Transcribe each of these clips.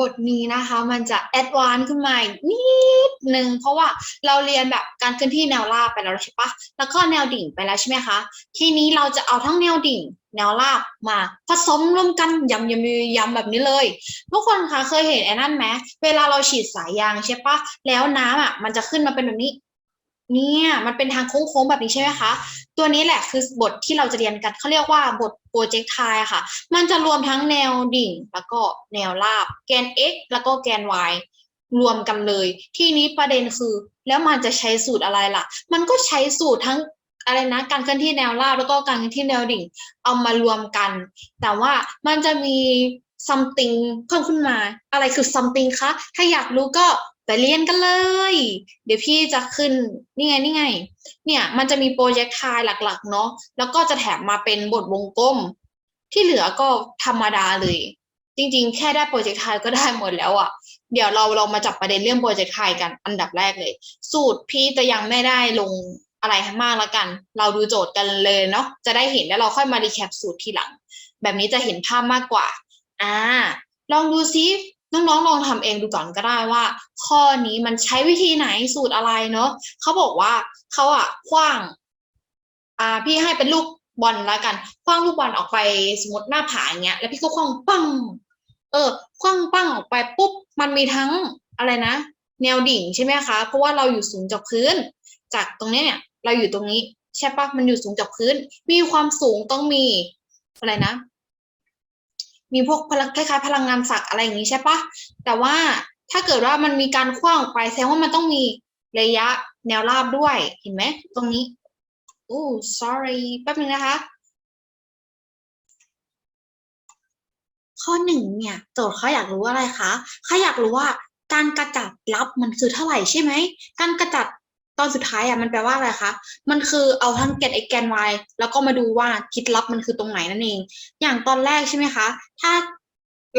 บทนี้นะคะมันจะแอดวานซ์ขึ้นมาอีกนิดนึงเพราะว่าเราเรียนแบบการเคลื่อนที่แนวราบไปแล้วใช่ปะแล้วก็แนวดิ่งไปแล้วใช่ไหมคะทีนี้เราจะเอาทั้งแนวดิ่ง แนวราบมาผสมรวมกันยำยำยำแบบนี้เลยทุกคนคะเคยเห็นไอ้นั่นไหมเวลาเราฉีดสายยางใช่ปะแล้วน้ำอะมันจะขึ้นมาเป็นแบบนี้ เนี่ยมันเป็นทางโค้งๆแบบนี้ใช่ไหมคะ ตัวนี้แหละคือบทที่เราจะเรียนกันเขาเรียกว่าบทโปรเจกต์ไทค่ะ มันจะรวมทั้งแนวดิ่ง แล้วก็แนวราบ แกน x แล้วก็แกน y รวมกันเลย ที่นี้ประเด็นคือ แล้วมันจะใช้สูตรอะไรล่ะ มันก็ใช้สูตรทั้งอะไรนะการเคลื่อนที่แนวราบแล้วก็การเคลื่อนที่แนวดิ่ง เอามารวมกัน แต่ว่ามันจะมี something เพิ่มขึ้นมา อะไรคือ something คะ ถ้าอยากรู้ก็ ไปเรียนกันเลย เดี๋ยวพี่จะขึ้นนี่ไงนี่ไง เนี่ยมันจะมีโปรเจกต์ไทหลักๆ เนาะแล้วก็จะแถมมาเป็นบทวงกลม ที่เหลือก็ธรรมดาเลย จริงๆ แค่ได้โปรเจกต์ไทก็ได้หมดแล้วอะ่ะ เดี๋ยวเราเรามาจับประเด็นเรื่องโปรเจกต์ไทกันอันดับแรกเลย สูตรพี่จะยังไม่ได้ลงอะไรมากแล้วกัน เราดูโจทย์กันเลยเนาะจะได้เห็นแล้วเราค่อยมารีแคปสูตรทีหลัง แบบนี้จะเห็นภาพมากกว่าอ่าลองดูซิ น้องๆลองทำเองดูก่อนก็ได้ว่า ข้อนี้มันใช้วิธีไหนสูตรอะไรเนาะเขาบอกว่าเขาอะคว้าง อ่า พี่ให้เป็นลูกบอลแล้วกันคว้างลูกบอลออกไปสมมติหน้าผาอย่างเงี้ย แล้วพี่ก็คว้างปั้ง เออคว้างปั้งออกไปปุ๊บมันมีทั้งอะไรนะ แนวดิ่งใช่ไหมคะเพราะว่าเราอยู่สูงจากพื้น จากตรงนี้เนี่ย เราอยู่ตรงนี้ใช่ปะมันอยู่สูงจากพื้น มีความสูงต้องมีอะไรนะ มีพวกพลังคล้ายๆพลังงานศักอะไรอย่างนี้ใช่ปะแต่ว่าถ้าเกิดว่ามันมีการคว้างออกไปแสดงว่ามันต้องมีระยะแนวราบด้วยเห็นไหมตรงนี้โอ้ sorry แป๊บนึงนะคะ ข้อหนึ่งเนี่ยโจทย์เขาอยากรู้อะไรคะเขาอยากรู้ว่าการกระจัดรับมันคือเท่าไหร่ใช่ไหมการกระจัด ตอนสุดท้ายอะมันแปลว่าอะไรคะ มันคือเอาทั้งแกน x แกน y แล้วก็มาดูว่าคิดลับมันคือตรงไหนนั่นเอง อย่างตอนแรกใช่ไหมคะ ถ้า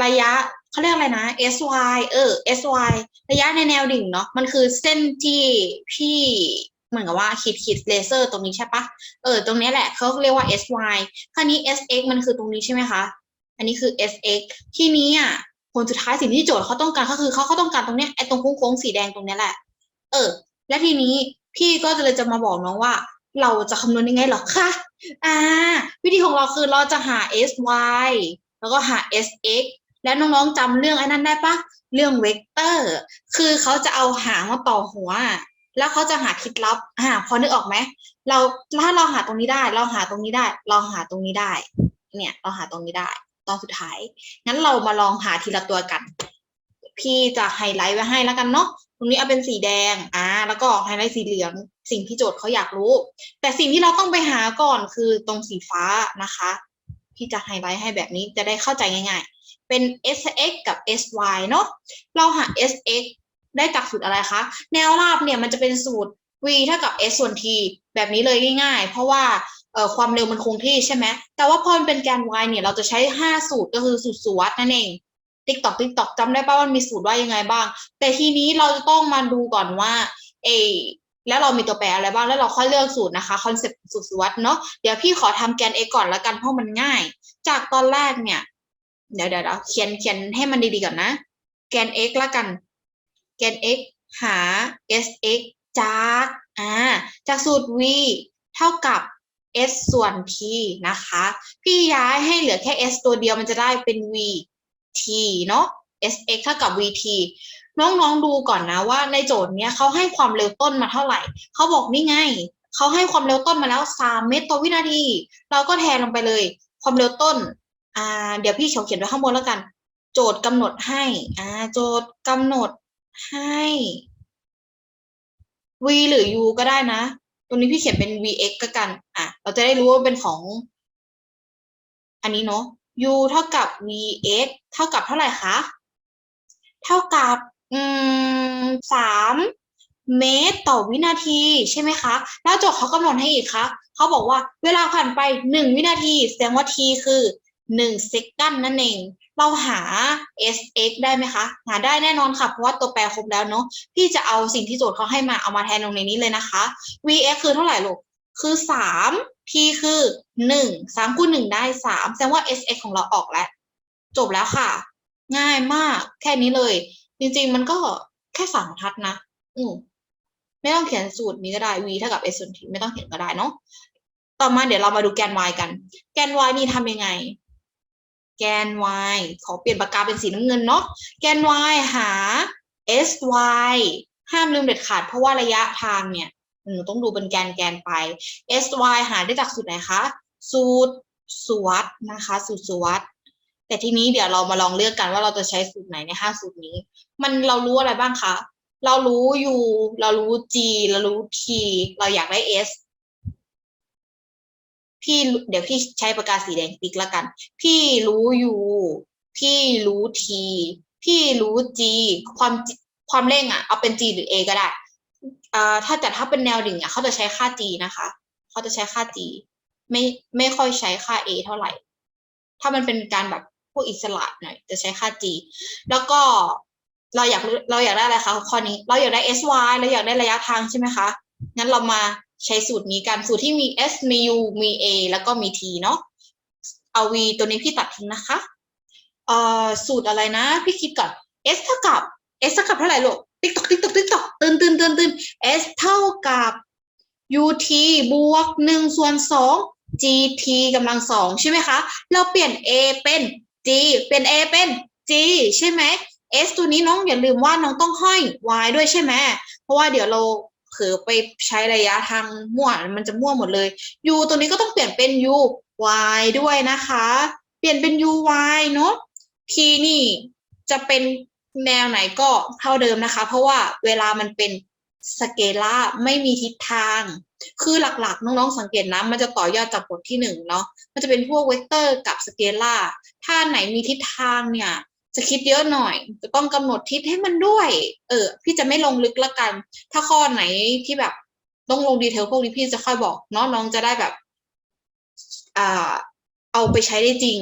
ระยะเขาเรียกอะไรนะ sy เออ sy ระยะในแนวดิ่งเนาะ มันคือเส้นที่พี่เหมือนกับว่าขีดขีดเลเซอร์ตรงนี้ใช่ปะเออ ตรงนี้แหละเขาเรียกว่า sy คราวนี้ sx มันคือตรงนี้ใช่ไหมคะ อันนี้คือ sx ที่นี้อะผลสุดท้ายสิ่งที่โจทย์เขาต้องการก็คือเขาเขาต้องการตรงเนี้ยไอ้ตรงโค้งๆสีแดงตรงเนี้ยแหละ เออ และทีนี้พี่ก็เลยจะมาบอกน้องว่า เราจะคำนวณยังไงหรอคะอ่า วิธีของเราคือเราจะหา sy แล้วก็หา sx แล้วน้องๆจำเรื่องไอ้นั้นได้ปะเรื่องเวกเตอร์ คือเขาจะเอาหางมาต่อหัว แล้วเขาจะหาคิดลับอ่าพอนึกออกไหมเราถ้าเราหาตรงนี้ได้ เราหาตรงนี้ได้ เราหาตรงนี้ได้ เนี่ยเราหาตรงนี้ได้ ตอนสุดท้าย งั้นเรามาลองหาทีละตัวกัน พี่จะไฮไลท์ไว้ให้แล้วกันเนาะ รงนี้เอาเป็นสีแดงอ่าแล้วก็ไฮไลท์สีเหลือง สิ่งที่โจทย์เขาอยากรู้ แต่สิ่งที่เราต้องไปหาก่อนคือตรงสีฟ้านะคะพี่จะไฮไลท์ให้แบบนี้จะได้เข้าใจง่ายๆ เป็น sx กับ sy เนาะเราหา sx ได้จากสูตรอะไรคะ แนวราบเนี่ยมันจะเป็นสูตร v เท่ากับ s ส่วน t แบบนี้เลยง่ายๆ เพราะว่าเอ่อความเร็วมันคงที่ใช่ไหม แต่ว่าพอมันเป็นแกน y เนี่ยเราจะใช้ 5 สูตรก็คือสูตรสวัสดนั่นเอง ติ๊กตอกติ๊กตอกจำได้ป่าวมันมีสูตรว่ายังไงบ้าง แต่ทีนี้เราจะต้องมาดูก่อนว่าเอแล้วเรามีตัวแปรอะไรบ้าง แล้วเราค่อยเลือกสูตรนะคะคอนเซ็ปต์สูตรสวัสดเนาะเดี๋ยวพี่ขอทำแกน x ก่อนละกันเพราะมันง่าย จากตอนแรกเนี่ย เดี๋ยวเดี๋ยวเขียนเขียนให้มันดีๆก่อนนะ แกน x ละกัน แกน x หา sx จากอ่าจากสูตร v เท่ากับ s ส่วน t นะคะ พี่ย้ายให้เหลือแค่ s ตัวเดียวมันจะได้เป็น v t เนาะ sx เท่ากับ vt น้องๆดูก่อนนะว่าในโจทย์เนี้ยเขาให้ความเร็วต้นมาเท่าไหร่ เขาบอกนี่ไง เขาให้ความเร็วต้นมาแล้ว 3 เมตรต่อวินาที เราก็แทนลงไปเลย ความเร็วต้น อ่า เดี๋ยวพี่เขียนเขียนไว้ข้างบนแล้วกัน โจทย์กำหนดให้ อ่า โจทย์กำหนดให้ v หรือ u ก็ได้นะ ตรงนี้พี่เขียนเป็น vx ก็กัน อะ เราจะได้รู้ว่าเป็นของ อันนี้เนาะ u เท่ากับ vx เท่ากับเท่าไหร่คะ เท่ากับอืมสามเมตรต่อวินาทีใช่ไหมคะ แล้วโจทย์เขากำหนดให้อีกคะเขาบอกว่าเวลาผ่านไปหนึ่งวินาที แสดงว่า t คือหนึ่งเซกันนั่นเอง เราหา sx ได้ไหมคะ หาได้แน่นอนค่ะ เพราะว่าตัวแปรครบแล้วเนาะ พี่จะเอาสิ่งที่โจทย์เขาให้มาเอามาแทนลงในนี้เลยนะคะ vx คือเท่าไหร่ลูก คือสาม t คือหนึ่งสามคูณหนึ่งได้สามแสดงว่า sx ของเราออกแล้ว จบแล้วค่ะ ง่ายมากแค่นี้เลย จริงๆมันก็แค่สามทัดนะ อืมไม่ต้องเขียนสูตรนี้ก็ได้ v เท่ากับ s ส่วน t ไม่ต้องเขียนก็ได้เนาะต่อมาเดี๋ยวเรามาดูแกน y กัน แกน y นี่ทำยังไง แกน y ขอเปลี่ยนปากกาเป็นสีน้ำเงินเนาะแกน y หา sy ห้ามลืมเด็ดขาดเพราะว่าระยะทางเนี่ย ต้องดูเป็นแกนแกนไป sy หาได้จากสูตรไหนคะ สูตรสวัสดนะคะ สูตรสวัสดแต่ทีนี้เดี๋ยวเรามาลองเลือกกันว่าเราจะใช้สูตรไหนในห้าสูตรนี้ มันเรารู้อะไรบ้างคะ เรารู้ u เรารู้ g เรารู้ t เราอยากได้ s พี่เดี๋ยวพี่ใช้ปากกาสีแดงติ๊กแล้วกัน พี่รู้ u พี่รู้ t พี่รู้ g ความความเร่งอะเอาเป็น g หรือ a ก็ได้ ถ้าแต่ถ้าเป็นแนวดิ่งอะเขาจะใช้ค่า g นะคะเขาจะใช้ค่า g ไม่ไม่ค่อยใช้ค่า a เท่าไหร่ ถ้ามันเป็นการแบบพวกอิสระหน่อยจะใช้ค่า g แล้วก็เราอยากเราอยากได้อะไรคะข้อนี้ เราอยากได้ sy เราอยากได้ระยะทางใช่ไหมคะงั้นเรามาใช้สูตรนี้กันสูตรที่มี s มี u มี a แล้วก็มี t เนาะเอา v ตัวนี้พี่ตัดทิ้งนะคะเอ่อสูตรอะไรนะ พี่คิดก่อน s เท่ากับ s เท่ากับเท่าไหร่ลูก ติ๊กตอกติ๊กตอกติ๊กตอกตื่นตื่นตื่นตื่น s เท่ากับ ut บวกหนึ่งส่วนสอง gt กำลังสองใช่ไหมคะ เราเปลี่ยน a เป็น g เปลี่ยน a เป็น g ใช่ไหม s ตัวนี้น้องอย่าลืมว่าน้องต้องห้อย y ด้วยใช่ไหมเพราะว่าเดี๋ยวเราเผลอไปใช้ระยะทางมั่วมันจะมั่วหมดเลย u ตัวนี้ก็ต้องเปลี่ยนเป็น u y ด้วยนะคะ เปลี่ยนเป็น u y เนาะ t นี่จะเป็น แนวไหนก็เท่าเดิมนะคะ เพราะว่าเวลามันเป็นสเกลาไม่มีทิศทาง คือหลักๆ น้องๆสังเกตนะ มันจะต่อยอดจากบทที่หนึ่งเนาะ มันจะเป็นพวกเวกเตอร์กับสเกลาถ้าไหนมีทิศทางเนี่ย จะคิดเยอะหน่อย จะต้องกำหนดทิศให้มันด้วย เออ พี่จะไม่ลงลึกละกัน ถ้าข้อไหนที่แบบต้องลงดีเทลพวกนี้พี่จะค่อยบอกเนาะน้องจะได้แบบ อ่า เอาไปใช้ได้จริง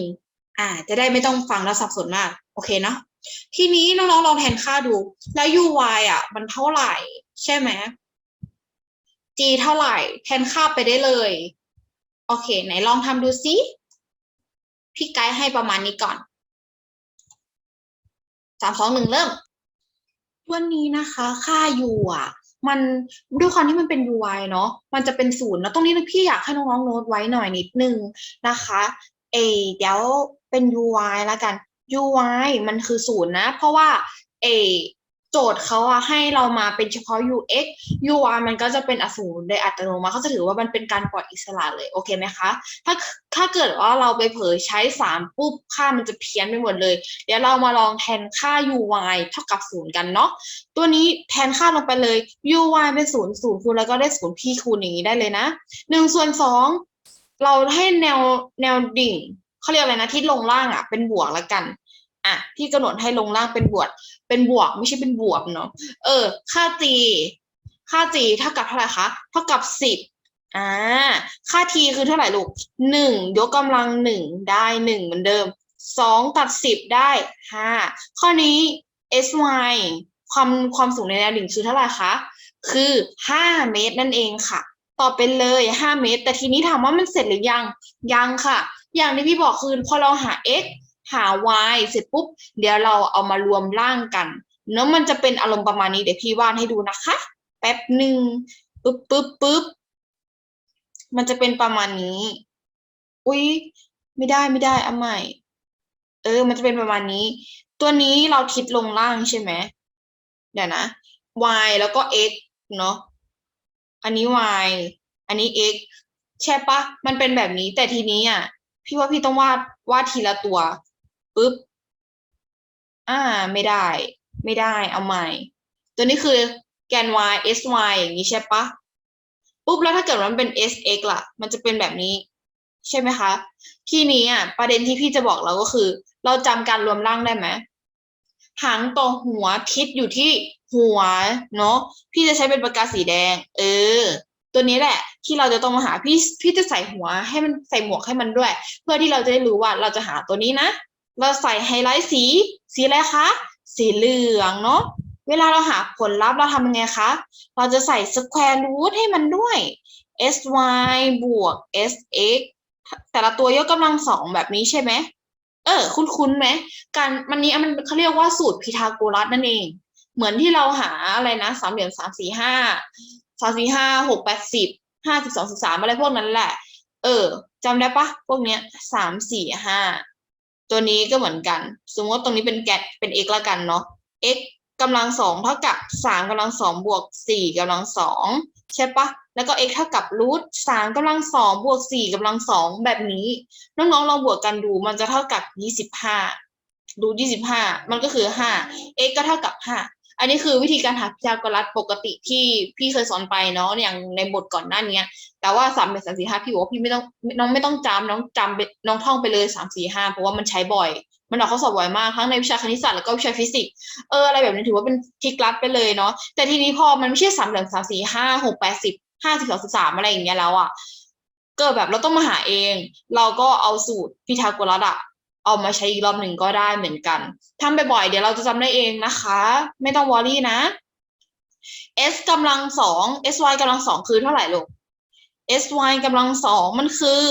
อ่า จะได้ไม่ต้องฟังแล้วสับสนมาก โอเคเนาะ ทีนี้น้องๆลองแทนค่าดู แล้ว uy อะ มันเท่าไหร่ ใช่ไหม g เท่าไหร่ แทนค่าไปได้เลย โอเค ไหนลองทำดูซิ พี่ไกด์ให้ประมาณนี้ก่อนสามสองหนึ่งเริ่ม วันนี้นะคะ ค่า u อะมันด้วยความที่มันเป็น uy เนาะ มันจะเป็นศูนย์แล้วตรงนี้พี่อยากให้น้องๆโน้ตไว้หน่อยนิดนึงนะคะ เอเดี๋ยวเป็น uy แล้วกัน uy มันคือศูนย์นะ เพราะว่าเอโจทย์เขาอะให้เรามาเป็นเฉพาะ ux uy มันก็จะเป็นอสูรโดยอัตโนมัติเขาจะถือว่ามันเป็นการปล่อยอิสระเลย โอเคไหมคะ ถ้าถ้าเกิดว่าเราไปเผยใช้สามปุ๊บ ค่ามันจะเพี้ยนไปหมดเลย เดี๋ยวเรามาลองแทนค่า uy เท่ากับศูนย์กันเนาะตัวนี้แทนค่าลงไปเลย uy เป็นศูนย์ศูนย์คูณแล้วก็ได้ศูนย์พีคูณอย่างนี้ได้เลยนะหนึ่งส่วนสองเราให้แนวแนวดิ่งเขาเรียกอะไรนะที่ลงล่างอะเป็นบวกแล้วกัน อะพี่กำหนดให้ลงล่างเป็นบวกเป็นบวกไม่ใช่เป็นบวกเนาะเออ ค่า g ค่า g เท่ากับเท่าไหร่คะเท่ากับสิบอ่าค่า t คือเท่าไหร่ลูกหนึ่งยกกำลังหนึ่งได้หนึ่งเหมือนเดิมสองตัดสิบได้ห้าข้อนี้ sy ความความสูงในแนวดิ่งคือเท่าไหร่คะคือห้าเมตรนั่นเองค่ะตอบไปเลยห้าเมตร แต่ทีนี้ถามว่ามันเสร็จหรือยังยังค่ะ อย่างที่พี่บอกคือพอเราหา x หา y เสร็จปุ๊บ เดี๋ยวเราเอามารวมร่างกัน เนาะมันจะเป็นอารมณ์ประมาณนี้เดี๋ยวพี่วาดให้ดูนะคะ แป๊บหนึ่งปึ๊บปึ๊บปึ๊บมันจะเป็นประมาณนี้ อุ๊ยไม่ได้ไม่ได้เอาใหม่ เออ มันจะเป็นประมาณนี้ ตัวนี้เราคิดลงล่างใช่ไหมเดี๋ยวนะ y แล้วก็ x เนาะอันนี้ y อันนี้ x ใช่ปะมันเป็นแบบนี้แต่ทีนี้อะ พี่ว่าพี่ต้องวาดวาดทีละตัว ปึ๊บ อ่า ไม่ได้ ไม่ได้ เอาใหม่ ตัวนี้คือแกน y s y อย่างนี้ใช่ปะปุ๊บแล้วถ้าเกิดมันเป็น s x ล่ะ มันจะเป็นแบบนี้ ใช่ไหมคะ ทีนี้อะประเด็นที่พี่จะบอกเราก็คือ เราจำการรวมร่างได้ไหมหางต่อหัวทิศอยู่ที่หัวเนาะพี่จะใช้เป็นปากกาสีแดง เออ ตัวนี้แหละ ที่เราจะต้องมาหาพี่พี่จะใส่หัวให้มันใส่หมวกให้มันด้วย เพื่อที่เราจะได้รู้ว่าเราจะหาตัวนี้นะ เราใส่ไฮไลท์สี สีอะไรคะ สีเหลืองเนาะ เวลาเราหาผลลัพธ์เราทำยังไงคะ เราจะใส่ square root ให้มันด้วย sy บวก sx แต่ละตัวยกกำลังสองแบบนี้ใช่ไหม เออ คุ้นๆไหม การมันนี้มันเขาเรียกว่าสูตรพีทาโกรัสนั่นเอง เหมือนที่เราหาอะไรนะสามเหลี่ยมสามสี่ห้าสามสี่ห้าหกแปดสิบห้าสิบสองสิบสามอะไรพวกนั้นแหละ เออจำได้ปะพวกเนี้ยสามสี่ห้า ตัวนี้ก็เหมือนกัน สมมติว่าตรงนี้เป็นแกนเป็น x ละกันเนาะ x กำลังสองเท่ากับสามกำลังสองบวกสี่กำลังสองใช่ปะแล้วก็ x เท่ากับรูทสามกำลังสองบวกสี่กำลังสองแบบนี้ น้องๆลองบวกกันดูมันจะเท่ากับยี่สิบห้ารูทยี่สิบห้ามันก็คือห้า x ก็เท่ากับห้า อันนี้คือวิธีการหาพีทาโกรัสปกติที่พี่เคยสอนไปเนาะอย่างในบทก่อนหน้านี้แต่ว่าสามเป็นสามสี่ห้าพี่บอกว่าพี่ไม่ต้องน้องไม่ต้องจำน้องจำไปน้องท่องไปเลยสามสี่ห้าเพราะว่ามันใช้บ่อย มันออกข้อสอบบ่อยมากทั้งในวิชาคณิตศาสตร์แล้วก็วิชาฟิสิกส์เอออะไรแบบนี้ถือว่าเป็นทริกลัดไปเลยเนาะแต่ทีนี้พอมันไม่ใช่สามเหลี่ยมสามสี่ห้าหกแปดสิบห้าสิบสองสิบสามอะไรอย่างเงี้ยแล้วอะเกิดแบบเราต้องมาหาเอง เราก็เอาสูตรพีทาโกรัสอะ เอามาใช้อีกรอบหนึ่งก็ได้เหมือนกันทำบ่อยๆเดี๋ยวเราจะจำได้เองนะคะ ไม่ต้องวอรี่นะ s กำลังสอง sy กำลังสองคือเท่าไหร่ลูก sy กำลังสองมันคือ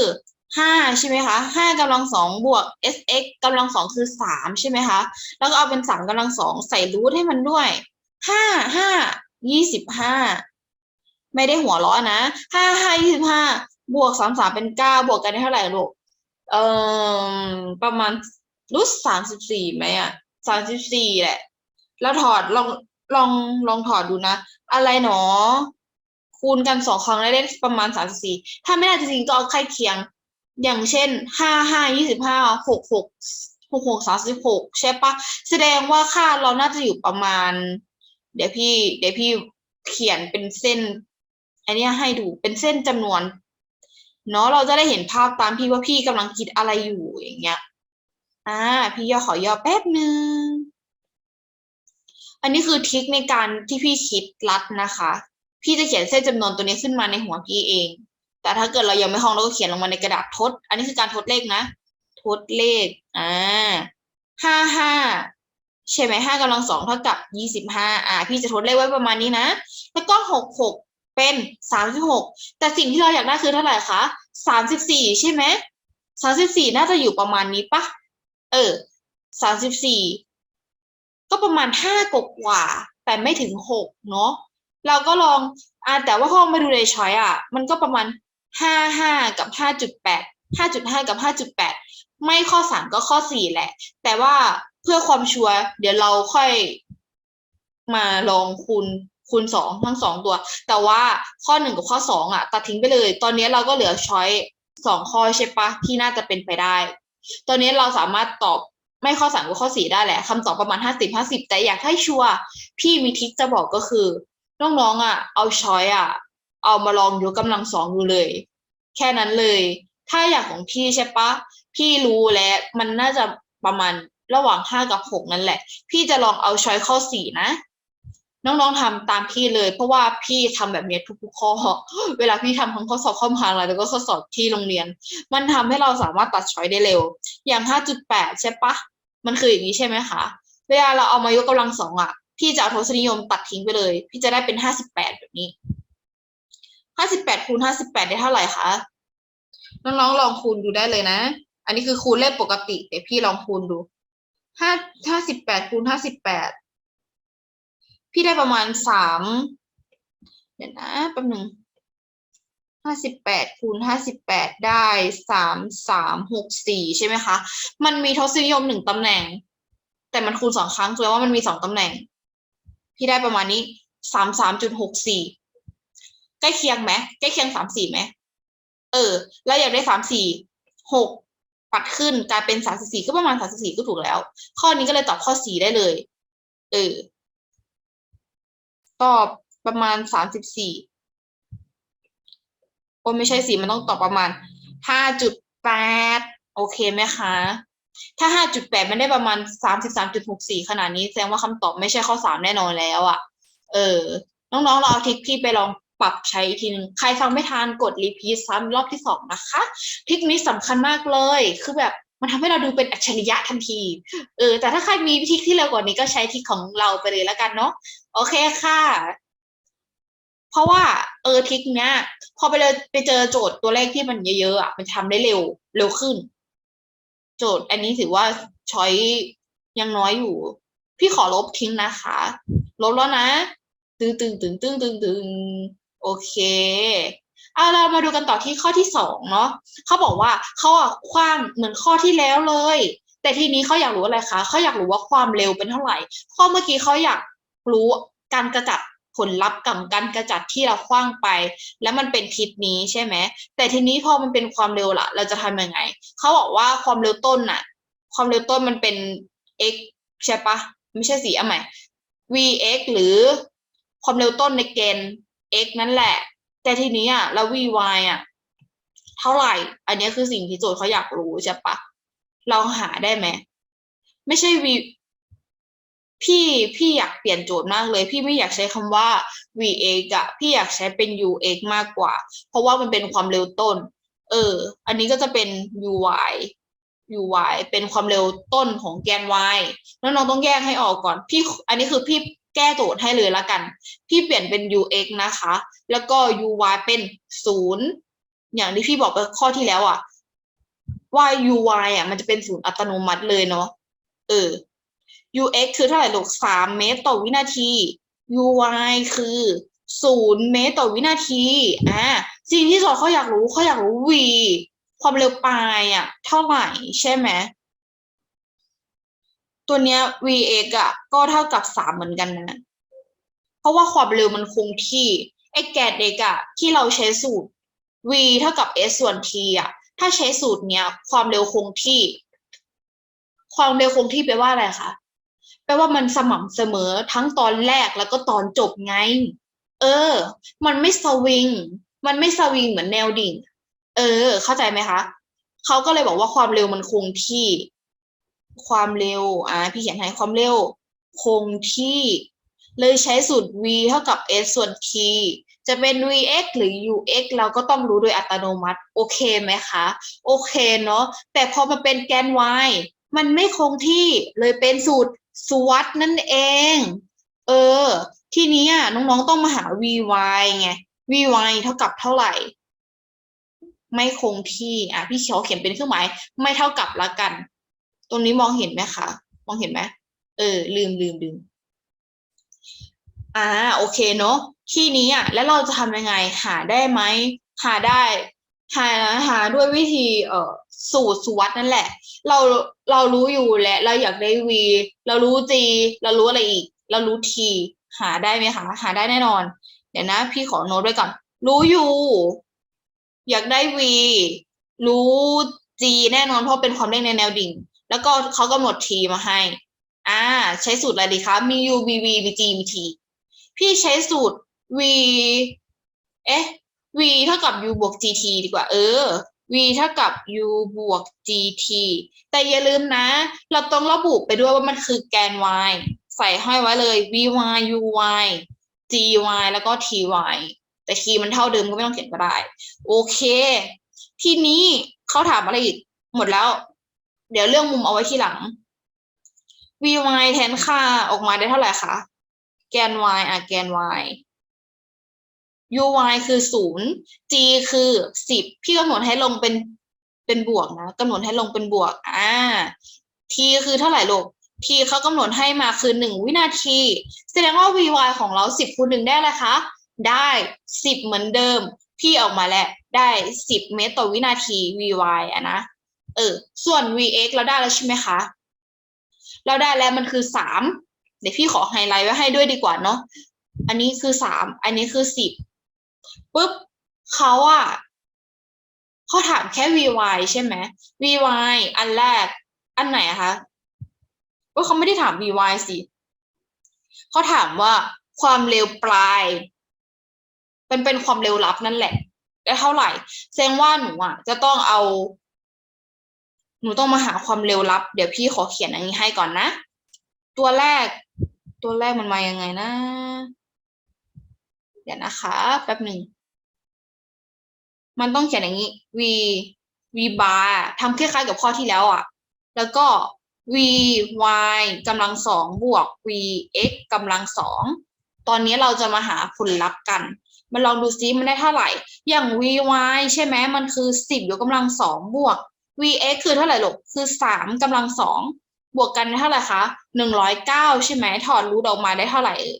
ห้าใช่ไหมคะห้ากำลังสองบวก sx กำลังสองคือสามใช่ไหมคะ แล้วก็เอาเป็นสามกำลังสองใส่รูทให้มันด้วยห้าห้ายี่สิบห้าไม่ได้หัวล้อนะห้าห้ายี่สิบห้าบวกสามสามเป็นเก้าบวกกันได้เท่าไหร่ลูก เอ่อประมาณรูทสามสิบสี่ไหมอะสามสิบสี่แหละ แล้วถอดลองลองลองถอดดูนะ อะไรหนอ คูณกันสองครั้งได้ได้ประมาณสามสิบสี่ถ้าไม่ได้จริงๆก็เอาใกล้เคียง อย่างเช่นห้าห้ายี่สิบห้าหกหกหกหกสามสิบหกใช่ปะแสดงว่าค่าเราน่าจะอยู่ประมาณ เดี๋ยวพี่ เดี๋ยวพี่เขียนเป็นเส้น อันนี้ให้ดูเป็นเส้นจำนวน เนาะเราจะได้เห็นภาพตามพี่ว่าพี่กำลังคิดอะไรอยู่อย่างเงี้ยอ่าพี่ย่อขอย่อแป๊บหนึ่งอันนี้คือทริคในการที่พี่คิดลัดนะคะ พี่จะเขียนเส้นจำนวนตัวนี้ขึ้นมาในหัวพี่เอง แต่ถ้าเกิดเรายังไม่ห้องเราก็เขียนลงมาในกระดาษทด อันนี้คือการทดเลขนะ ทดเลขอ่าห้าห้าใช่ไหมห้ากำลังสองเท่ากับยี่สิบห้าอ่า พี่จะทดเลขไว้ประมาณนี้นะ แล้วก็หกหก เป็นสามสิบหกแต่สิ่งที่เราอยากได้คือเท่าไหร่คะสามสิบสี่ใช่ไหมสามสิบสี่น่าจะอยู่ประมาณนี้ปะเออสามสิบสี่ก็ประมาณห้ากกว่า แต่ไม่ถึงหกเนาะเราก็ลองอ่าแต่ว่าห้องมาดูในช้อยอะ มันก็ประมาณห้าห้ากับห้าจุดแปดห้าจุดห้ากับห้าจุดแปดไม่ข้อสามก็ข้อสี่แหละ แต่ว่าเพื่อความชัวร์เดี๋ยวเราค่อยมาลองคูณ คูณสองทั้งสองตัว แต่ว่าข้อหนึ่งกับข้อสองอะ ตัดทิ้งไปเลย ตอนนี้เราก็เหลือช้อยสองข้อใช่ปะที่น่าจะเป็นไปได้ ตอนนี้เราสามารถตอบไม่ข้อสามกับข้อสี่ได้แหละคำตอบประมาณห้าสิบห้าสิบแต่อยากให้ชัวร์พี่มีทิคจะบอกก็คือ น้องๆอะ เอาช้อยอะ เอามาลองยกกำลังสองดูเลย แค่นั้นเลย ถ้าอย่างของพี่ใช่ปะพี่รู้แล้วมันน่าจะประมาณระหว่างห้ากับหกนั่นแหละ พี่จะลองเอาช้อยข้อสี่นะ น้องๆทำตามพี่เลย เพราะว่าพี่ทำแบบนี้ทุกๆข้อ เวลาพี่ทำทั้งข้อสอบข้อมหาลัยแล้วก็ข้อสอบที่โรงเรียน มันทำให้เราสามารถตัดช้อยได้เร็ว อย่างห้าจุดแปดใช่ปะ มันคืออย่างนี้ใช่ไหมคะ เวลาเราเอามายกกำลังสองอะ พี่จะเอาทศนิยมตัดทิ้งไปเลย พี่จะได้เป็นห้าสิบแปดแบบนี้ห้าสิบแปดคูณห้าสิบแปดได้เท่าไหร่คะ น้องๆลองคูณดูได้เลยนะ อันนี้คือคูณเลขปกติ เดี๋ยวพี่ลองคูณดูห้าห้าสิบแปดคูณห้าสิบแปด พี่ได้ประมาณสามเดี๋ยวนะแป๊บหนึ่งห้าสิบแปดคูณห้าสิบแปดได้สามสามหกสี่ใช่ไหมคะ มันมีทศนิยมหนึ่งตำแหน่ง แต่มันคูณสองครั้งแสดงว่ามันมีสองตำแหน่ง พี่ได้ประมาณนี้สามสามจุดหกสี่ใกล้เคียงไหมใกล้เคียงสามสี่ไหมเออ แล้วอยากได้สามสี่หกปัดขึ้นกลายเป็นสามสี่ก็ประมาณสามสี่ก็ถูกแล้ว ข้อนี้ก็เลยตอบข้อสี่ได้เลย เออ ตอบประมาณสามสิบสี่โอ้ไม่ใช่สิมันต้องตอบประมาณห้าจุดแปดโอเคไหมคะ ถ้าห้าจุดแปดมันได้ประมาณสามสิบสามจุดหกสี่ขนาดนี้แสดงว่าคำตอบไม่ใช่ข้อสามแน่นอนแล้วอะ่ะ เออ น้องๆ เราเอาทริคพี่ไปลองปรับใช้อีกทีนึงใครฟังไม่ทันกดรีพีทซ้ำรอบที่สองนะคะทิคนี้สำคัญมากเลย คือแบบมันทำให้เราดูเป็นอัจฉริยะทันที เออ แต่ถ้าใครมีทิคที่เร็วกว่านี้ก็ใช้ทิคของเราไปเลยแล้วกันเนาะ โอเคค่ะ เพราะว่าเออทริคเนี้ย พอไปเลยไปเจอโจทย์ตัวเลขที่มันเยอะๆอะมันทำได้เร็ว เร็วขึ้น โจทย์อันนี้ถือว่าช้อยยังน้อยอยู่ พี่ขอลบทิ้งนะคะ ลบแล้วนะ ตึงตึงตึงตึงตึงตึงโอเคเอาเรามาดูกันต่อที่ข้อที่สองเนาะเขาบอกว่าเขาอะคว้างเหมือนข้อที่แล้วเลย แต่ทีนี้เขาอยากรู้อะไรคะเขาอยากรู้ว่าความเร็วเป็นเท่าไหร่ ข้อเมื่อกี้เขาอยาก รู้การกระจัดผลลัพธ์กับการกระจัดที่เราคว้างไป แล้วมันเป็นทิศนี้ใช่ไหมแต่ทีนี้พอมันเป็นความเร็วละเราจะทำยังไงเขาบอกว่าความเร็วต้นน่ะ ความเร็วต้นมันเป็น x ใช่ปะไม่ใช่สีอะใหม่ vx หรือความเร็วต้นในเกณฑ์ x นั่นแหละ แต่ทีนี้อะแล้ว vy อะเท่าไหร่ อันนี้คือสิ่งที่โจทย์เขาอยากรู้ใช่ปะลองหาได้ไหมไม่ใช่ v พี่พี่อยากเปลี่ยนโจทย์มากเลย พี่ไม่อยากใช้คำว่า vx อะพี่อยากใช้เป็น ux มากกว่า เพราะว่ามันเป็นความเร็วต้น เออ อันนี้ก็จะเป็น uy uy เป็นความเร็วต้นของแกน y แล้วน้องต้องแยกให้ออกก่อน พี่ อันนี้คือพี่แก้โจทย์ให้เลยละกัน พี่เปลี่ยนเป็น ux นะคะ แล้วก็ uy เป็นศูนย์อย่างที่พี่บอกไปข้อที่แล้วอะว่า uy อะมันจะเป็นศูนย์อัตโนมัติเลยเนาะเออ ux คือเท่าไหร่ลูกสามเมตรต่อวินาที uy คือศูนย์เมตรต่อวินาทีอ่าสิ่งที่สอนเขาอยากรู้เขาอยากรู้ v ความเร็วปลายอะ เท่าไหร่ใช่ไหมตัวเนี้ย vx อะ ก็เท่ากับสามเหมือนกันนะ เพราะว่าความเร็วมันคงที่ไอ้แกน x อะ ที่เราใช้สูตร v เท่ากับ s ส่วน t อะ ถ้าใช้สูตรเนี้ย ความเร็วคงที่ ความเร็วคงที่แปลว่าอะไรคะ แปลว่ามันสม่ำเสมอทั้งตอนแรกแล้วก็ตอนจบไง เออ มันไม่สวิง มันไม่สวิงเหมือนแนวดิ่ง เออ เข้าใจไหมคะ เขาก็เลยบอกว่าความเร็วมันคงที่ ความเร็ว อ่า พี่เขียนให้ความเร็ว คงที่ เลยใช้สูตร v เท่ากับ s ส่วน t จะเป็น vx หรือ ux เราก็ต้องรู้โดยอัตโนมัติ โอเคไหมคะ โอเคเนาะ แต่พอมาเป็นแกน y มันไม่คงที่ เลยเป็นสูตร สวัสดนั่นเอง เออ ที่นี้อะน้องๆต้องมาหา vy ไง vy เท่ากับเท่าไหร่ ไม่คงที่ อะ พี่เขียวเขียนเป็นเครื่องหมาย ไม่เท่ากับละกัน ตรงนี้มองเห็นไหมคะ มองเห็นไหมเออ ลืมลืมลืมอ่า โอเคเนาะที่นี้อะ แล้วเราจะทำยังไง หาได้ไหม หาได้ หาหาด้วยวิธีเอ่อสูตรสุวัสดนั่นแหละ เราเรารู้อยู่และ เราอยากได้ v เรารู้ g เรารู้อะไรอีก เรารู้ t หาได้ไหมคะหาได้แน่นอน เดี๋ยวนะ พี่ขอโน้ตไว้ก่อน รู้อยู่ อยากได้ v รู้ g แน่นอนเพราะเป็นความเร่งในแนวดิ่ง แล้วก็เขากำหนด t มาให้ อ่า ใช้สูตรอะไรดีคะมี u v v v g มี t พี่ใช้สูตร v เอ๊ะ v เท่ากับ u บวก gt ดีกว่าเออ v เท่ากับ u บวก gt แต่อย่าลืมนะ เราต้องระบุไปด้วยว่ามันคือแกน y ใส่ให้ไว้เลย vy uy gy แล้วก็ ty แต่ t มันเท่าเดิมก็ไม่ต้องเขียนก็ได้ โอเค ทีนี้เขาถามอะไรอีก หมดแล้ว เดี๋ยวเรื่องมุมเอาไว้ทีหลัง vy แทนค่าออกมาได้เท่าไหร่คะ แกน y อะแกน y uy คือศูนย์ g คือสิบพี่กำหนดให้ลงเป็นเป็นบวกนะกำหนดให้ลงเป็นบวก อ่า t คือเท่าไหร่ลูก t เขากำหนดให้มาคือหนึ่งวินาที แสดงว่า vy ของเราสิบคูณหนึ่งได้อะไรคะ ได้สิบเหมือนเดิม พี่ออกมาแล้วได้สิบเมตรต่อวินาที vy อะนะ เออ ส่วน vx เราได้แล้วใช่ไหมคะ เราได้แล้วมันคือสามเดี๋ยวพี่ขอไฮไลท์ไว้ให้ด้วยดีกว่าเนาะ อันนี้คือสาม อันนี้คือสิบ ปุ๊บเขาอะเขาถามแค่ vy ใช่ไหม vy อันแรก อันไหนอะคะว่าเขาไม่ได้ถาม vy สิเขาถามว่าความเร็วปลายเป็นเป็นความเร็วลับนั่นแหละ ได้เท่าไหร่แสดงว่าหนูอะ จะต้องเอา หนูต้องมาหาความเร็วลับ เดี๋ยวพี่ขอเขียนอันนี้ให้ก่อนนะ ตัวแรก ตัวแรกมันมายังไงนะ เดี๋ยวนะคะ แป๊บหนึ่ง มันต้องเขียนอย่างนี้ v v bar ทำคล้ายๆกับข้อที่แล้วอะ แล้วก็ v y กำลังสองบวก v x กำลังสองตอนนี้เราจะมาหาผลลัพธ์กันมาลองดูซิมันได้เท่าไหร่ อย่าง v y ใช่ไหมมันคือสิบยกกำลังสองบวก vx คือเท่าไหร่ลูกคือสามกำลังสองบวกกันได้เท่าไหร่คะหนึ่งร้อยเก้าใช่ไหมถอดรูทออกมาได้เท่าไหร่เอ่ย